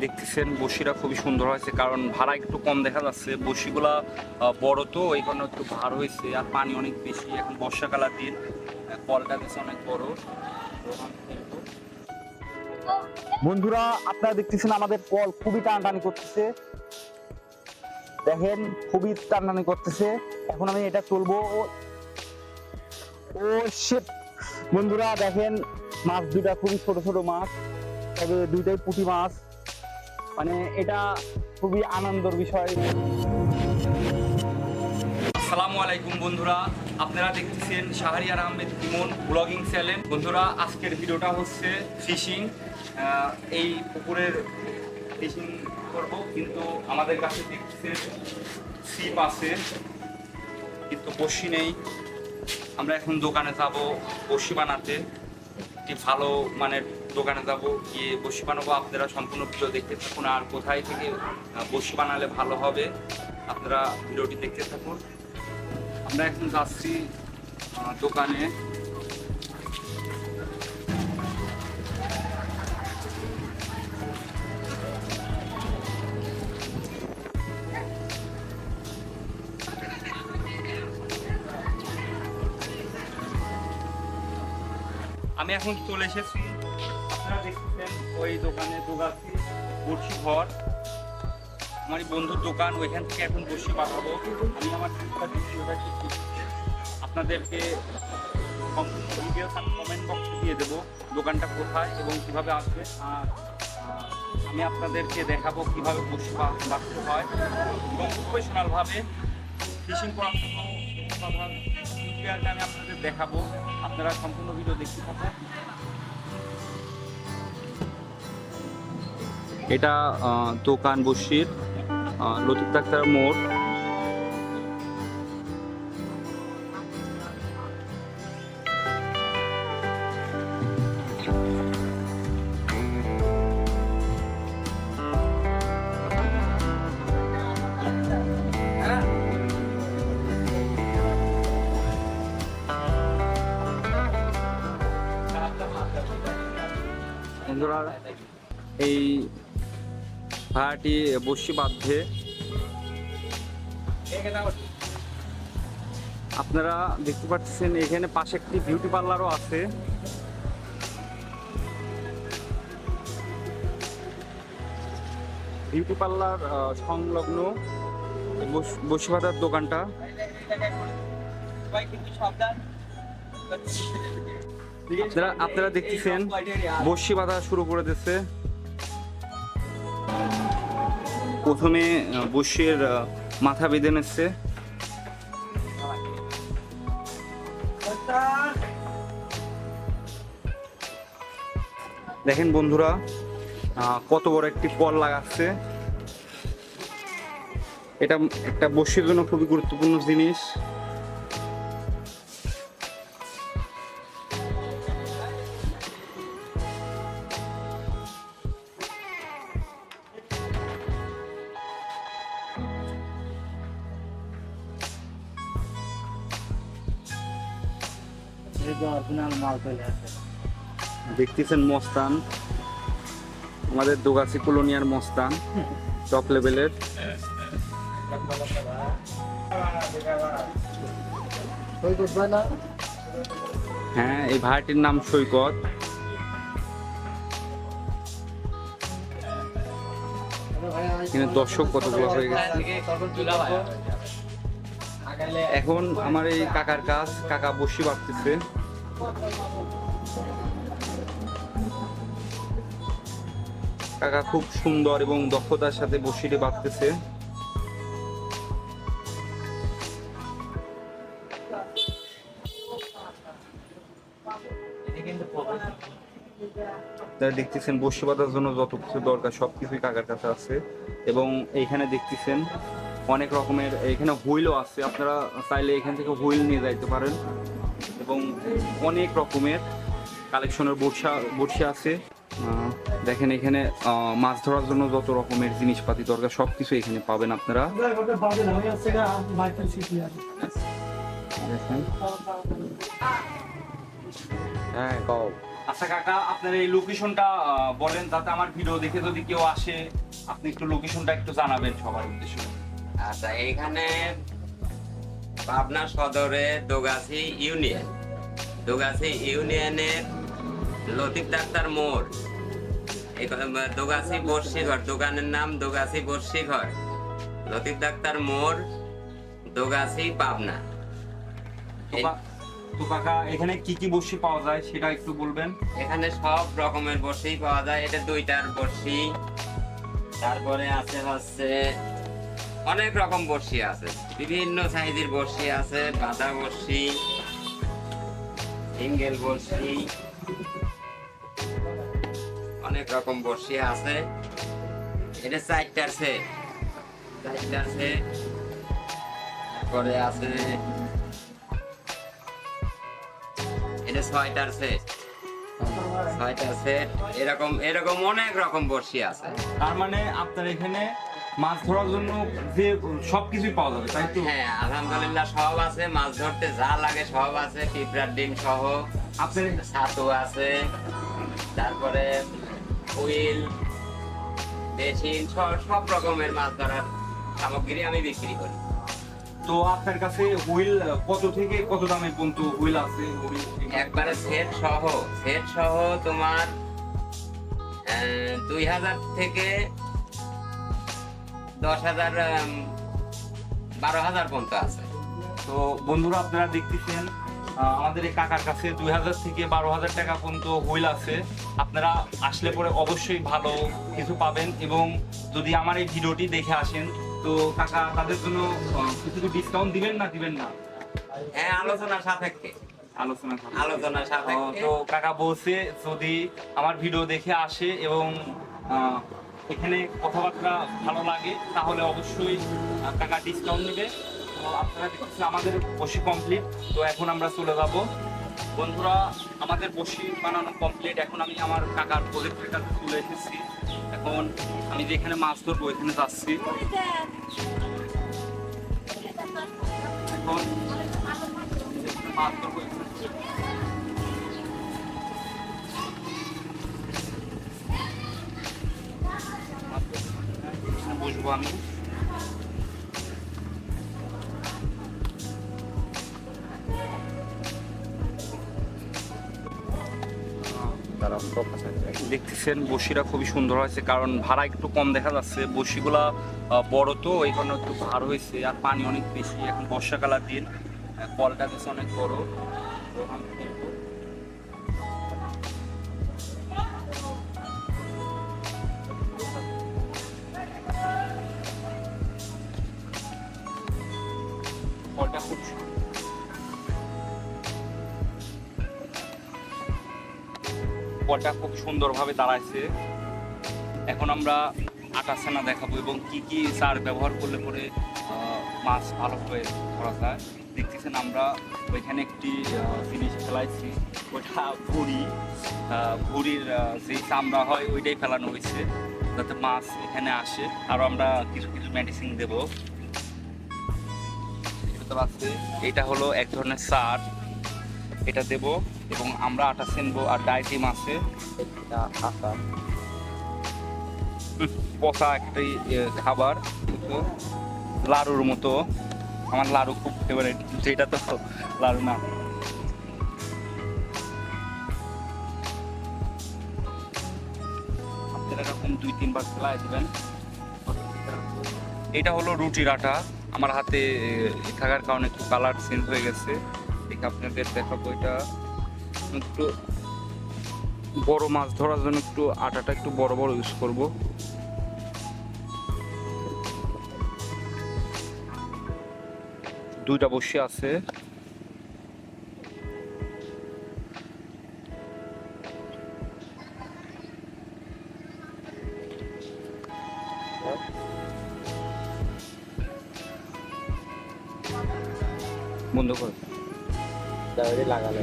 দেখতেছেন বসিরা খুবই সুন্দর হয়েছে, কারণ ভাড়া একটু কম দেখা যাচ্ছে। বসিগুলা বড় তো, এই কারণে একটু ভার হয়েছে, আর পানি অনেক বেশি। এখন বর্ষাকালের দিন কলটা বেশি অনেক বড়। বন্ধুরা, আপনারা দেখতেছেন আমাদের কল খুবই টানটানি করতেছে। দেখেন, খুবই টানাটানি করতেছে। এখন আমি এটা তুলবো। ও- ও বন্ধুরা, দেখেন, মাছ দুটা খুবই ছোট ছোট মাছ। তবে দুইটাই পুঁটি মাছ। মানে এটা খুবই আনন্দের বিষয়। আসসালামু আলাইকুম বন্ধুরা, আপনারা দেখতেছেন শাহরিয়ার আহমেদ ইমন ব্লগিং চ্যানেল। বন্ধুরা, আজকের ভিডিওটা হচ্ছে ফিশিং। এই পুকুরের ফিশিং করব, কিন্তু আমাদের কাছে দেখতেছেন সিপ আছে, কিন্তু বসি নেই। আমরা এখন দোকানে যাব বসি বানাতে। একটি ভালো মানের দোকানে যাব, গিয়ে বসি বানাবো। আপনারা সম্পূর্ণ ভিডিও দেখতে থাকুন। আর কোথায় থেকে বসি বানালে ভালো হবে, আপনারা ভিডিওটি দেখতে থাকুন। আমরা এখন যাচ্ছি দোকানে। আমি এখন চলে এসেছি ওই দোকানে দোকানটি বড়শি ঘর। আমার বন্ধুর দোকান, ওইখান থেকে এখন বসে পাঠাবো আমি আমার। আপনাদেরকে ডিটেলস কমেন্ট বক্সে দিয়ে দেবো, দোকানটা কোথায় এবং কীভাবে আসবে। আর আমি আপনাদেরকে দেখাবো কীভাবে বসে বা- বাঁধতে হয়। এবং প্রফেশনালভাবে ফিশিং করার আমি আপনাদের দেখাবো। আপনারা সম্পূর্ণ ভিডিও দেখতে থাকুন। এটা দোকান বসির লতিফ ডাক্তার মোড়। এই ভাড়াটি বসি বাঁধে। আপনারা দেখতে পাচ্ছেন, এখানে পাশে একটি বিউটি পার্লারও আছে। বিউটি পার্লার সংলগ্ন এই বস- বসি বাঁধার দোকানটা। আপনারা দেখতেছেন বসি বাঁধা শুরু করে দিচ্ছে প্রথমে বসিয়ের মাথা বেঁধে নিচ্ছে। দেখেন বন্ধুরা কত বড় একটি পল লাগাচ্ছে। এটা একটা বসির জন্য খুবই গুরুত্বপূর্ণ জিনিস। দেখতেছেন মস্তান? আমাদের দোগাছি কলোনিয়ার মস্তান টপ লেভেলের হ্যাঁ এই ভাড়াটির নাম সৈকত। এখানে দর্শক কতগুলো হয়ে গেছে? এখন আমার এই কাকার কাজ, কাকা বসি বাড়তেছে। কাকা খুব সুন্দর এবং দক্ষতার সাথে বসিটি বাঁধতেছে দেখতেছেন বসি বাঁধার জন্য যত কিছু দরকার সব কিছুই কাকার কাছে আছে। এবং এইখানে দেখতেছেন অনেক রকমের, এখানে হুইলও আছে, আপনারা চাইলে এখান থেকে হুইল নিয়ে যাইতে পারেন। এবং অনেক রকমের কালেকশনের বর্ষা বর্ষা আছে। দেখেন এখানে মাছ ধরার জন্য যত রকমের জিনিসপাতি দরকার সব কিছু এখানে পাবেন আপনারা। হ্যাঁ আচ্ছা কাকা, আপনার এই লোকেশনটা বলেন, যাতে আমার ভিডিও দেখে যদি কেউ আসে, আপনি একটু লোকেশনটা একটু জানাবেন সবার উদ্দেশ্যে। আচ্ছা এইখানে পাবনা সদরে দোগাছি ইউনিয়ন। দোগাছি ইউনিয়নের লতিফ ডাক্তার মোড়। দোগাছি বর্ষি ঘর দোকানের নাম দোগাছি বর্ষি ঘর লতিফ ডাক্তার মোড় দোগাছি পাবনা। তো কাকা এখানে কি কি বসি পাওয়া যায় সেটা একটু বলবেন? এখানে সব রকমের বর্ষি পাওয়া যায়। এটা দুইটার বর্ষি। তারপরে আছে হচ্ছে অনেক রকম বর্ষি আছে। বিভিন্ন সাইজের বর্ষি আছে, বাঁধা বর্ষি সিঙ্গেল বর্ষি অনেক রকম বর্ষি আছে। এটা চারটার সেট চারটার সেট তারপরে আছে, এটা ছয়টার সেট ছয়টা সেট এরকম এরকম অনেক রকম বর্ষি আছে। তার মানে আপনার এখানে মাছ ধরার জন্য যে সবকিছুই পাওয়া যাবে তাই তো? হ্যাঁ আলহামদুলিল্লাহ সব আছে মাছ ধরতে যা লাগে সব আছে পিঁপড়ার ডিম সহ। আপনার ছাতু আছে তারপরে হুইল সব সব রকমের মাছ ধরার সামগ্রী আমি বিক্রি করি। তো আপনার কাছে হুইল কত থেকে কত দামে পর্যন্ত হুইল আছে? একবারে সেট সহ সেট সহ তোমার দুই হাজার থেকে দশ হাজার বারো হাজার পর্যন্ত আছে। তো বন্ধুরা আপনারা দেখতেছেন আমাদের এই কাকার কাছে দুই হাজার থেকে বারো হাজার টাকা পর্যন্ত হুইল আছে। আপনারা আসলে পরে অবশ্যই ভালো কিছু পাবেন এবং যদি আমার এই ভিডিওটি দেখে আসেন তো কাকা তাদের জন্য কিছু ডিসকাউন্ট দিবেন না দিবেন না? হ্যাঁ আলোচনা সাপেক্ষে। আলোচনা। আলোচনা সাপেক্ষে। তো কাকা বলছে যদি আমার ভিডিও দেখে আসে এবং এখানে কথাবার্তা ভালো লাগে, তাহলে অবশ্যই কাকা ডিসকাউন্ট নেবে। তো আপনারা দেখতেছেন আমাদের বসি কমপ্লিট তো এখন আমরা চলে যাব। বন্ধুরা, আমাদের বসি বানানো কমপ্লিট এখন আমি আমার কাকার প্রজেক্টের কাছে চলে এসেছি। এখন আমি যেখানে মাছ ধরবো, এখানে যাচ্ছি। এখন মাছ ধরবো দেখতেছেন বসিরা খুবই সুন্দর হয়েছে, কারণ ভাড়া একটু কম দেখা যাচ্ছে। বসিগুলা বড় তো কারণে একটু ভার হয়েছে, আর পানি অনেক বেশি। এখন বর্ষাকালের দিন কলটা গেছে অনেক বড়। কলটা খুব সুন্দরভাবে দাঁড়াইছে। এখন আমরা আটা ছানা দেখাবো এবং কি কি সার ব্যবহার করলে পরে মাছ ভালোভাবে ধরা যায়। দেখতেছেন আমরা ওইখানে একটি জিনিস ফেলাইছি, ওইটা ভুড়ি। ভুড়ির যে চামড়া হয় ওইটাই ফেলানো হয়েছে যাতে মাছ এখানে আসে। আরও আমরা কিছু কিছু মেডিসিন দেবো। এটা হলো এক ধরনের সার। এটা দেব এবং আমরা আটা সেনবো আর ডাইটিম মাছে আটা। পচা একটি খাবার কিন্তু লাড়ুর মতো। আমার লাড়ু খুব ফেভারিট যেটা তো লাড়ু না। আপনারা এরকম দুই তিনবার খেলায় দিবেন। এটা হলো রুটির আটা। আমার হাতে থাকার কারণে একটু কালার চেঞ্জ হয়ে গেছে। দেখে আপনাদের দেখাবো এটা। একটু বড় মাছ ধরার জন্য একটু আটাটা একটু বড় বড় ইউজ করব। দুইটা বসে আছে। বন্ধ করে। লাগালে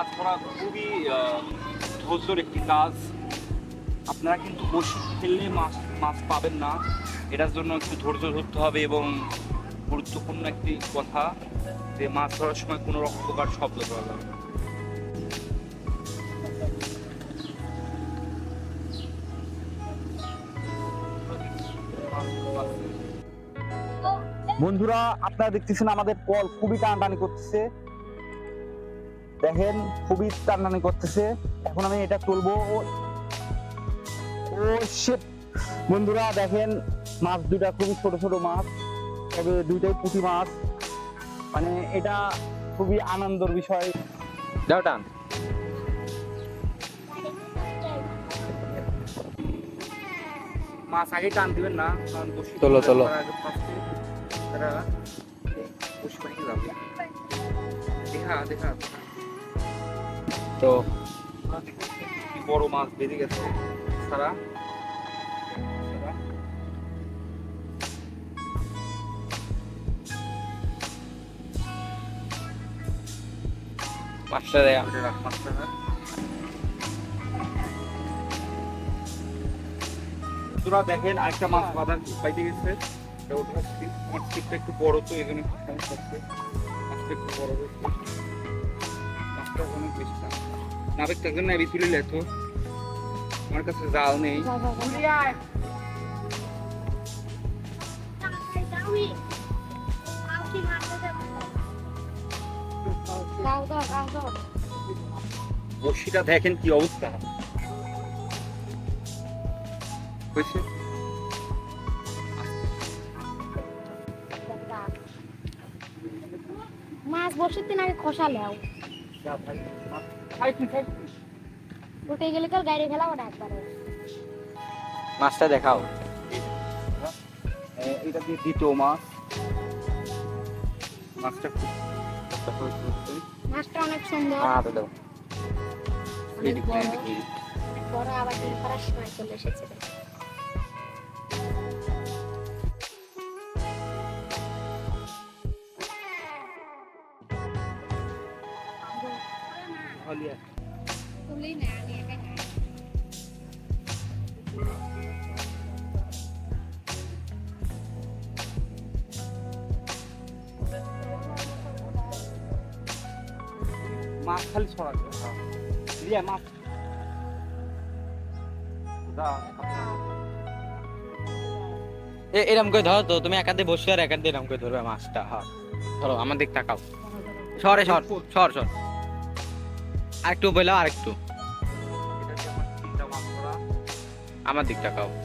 মাছ করা খুবই ধৈর্যর একটি কাজ। আপনারা কিন্তু বসে ফেললে মাছ মাছ পাবেন না। এটার জন্য একটু ধৈর্য ধরতে হবে এবং গুরুত্বপূর্ণ একটি কথা যে মাছ ধরার সময় কোনো রকম প্রকার শব্দ করা যাবে না। বন্ধুরা, আপনারা দেখতেছেন আমাদের কল খুবই টানাটানি করতেছে। দেখেন খুবই টানাটানি করতেছে। এখন আমি এটা তুলবো। ও শিট বন্ধুরা দেখেন মাছ দুটা খুবই ছোট ছোট মাছ তবে দুইটাই পুঁটি মাছ। মানে এটা খুবই আনন্দের বিষয়। দাও টান। মাছ আগে টান দিবেন না কারণ বসি তোলো, তোলো। তারা বসি বানিয়ে যাবে। দেখা দেখা। তো বড় মাছ বেরিয়ে গেছে? সারা। মাছটা দেয়া তোরা দেখেন আরেকটা মাছ বাঁধার পাইতে গেছে। ওটা আমার ছিপটা একটু বড়, তো এই জন্য একটু সমস্যা বড় মাছটা নাবেক একজন নাবি তুলে লেতো আমার কাছে জাল নেই বড়শিটা দেখেন কি অবস্থা হয়েছে মাছ বসে দিন আগে খসা লেও উঠে গেলে তো গাড়ি ফেলা ওটা একবারে মাছটা দেখাও। এটা দিয়ে দ্বিতীয় মাছ। মাছটা খুব মাছটা অনেক সুন্দর। হাতে দাও। বড় আবার ডিম মাছ চলে এসেছে। মাছ খালি ছড়া দিয়ে মাছ দা এরকম করে ধরো তো তুমি একাতে বসে আর একাতে এরকম করে ধরবে মাছটা হ্যাঁ। ধরো আমার দিক তাকাও। সরে সর সর সর। আরেকটু বললাম আরেকটু। আমার তিনটা মাছ ধরা? আমার দিক তাকাও। মাছ